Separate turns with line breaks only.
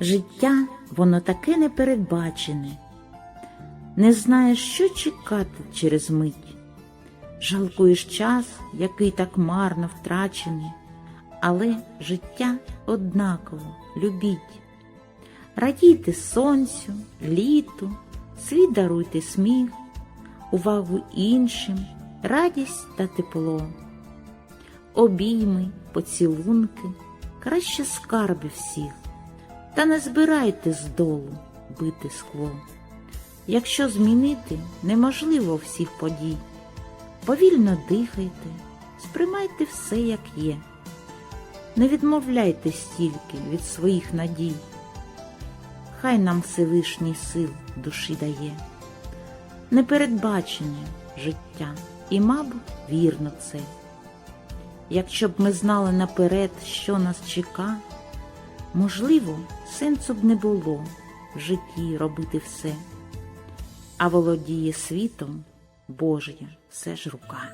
Життя воно таке непередбачене, не знаєш, що чекати через мить. Жалкуєш час, який так марно втрачений, але життя однаково любіть. Радійте сонцю, літу, світ даруйте сміх, увагу іншим, радість та тепло. Обійми, поцілунки, краще скарби всіх, та не збирайте з долу бити скло. Якщо змінити неможливо всіх подій, повільно дихайте, сприймайте все, як є. Не відмовляйте стільки від своїх надій. Хай нам Всевишній сил душі дає. Непередбачене життя, і, мабуть, вірно це. Якщо б ми знали наперед, що нас чека, можливо, сенсу б не було в житті робити все, а володіє світом Божя все ж рука.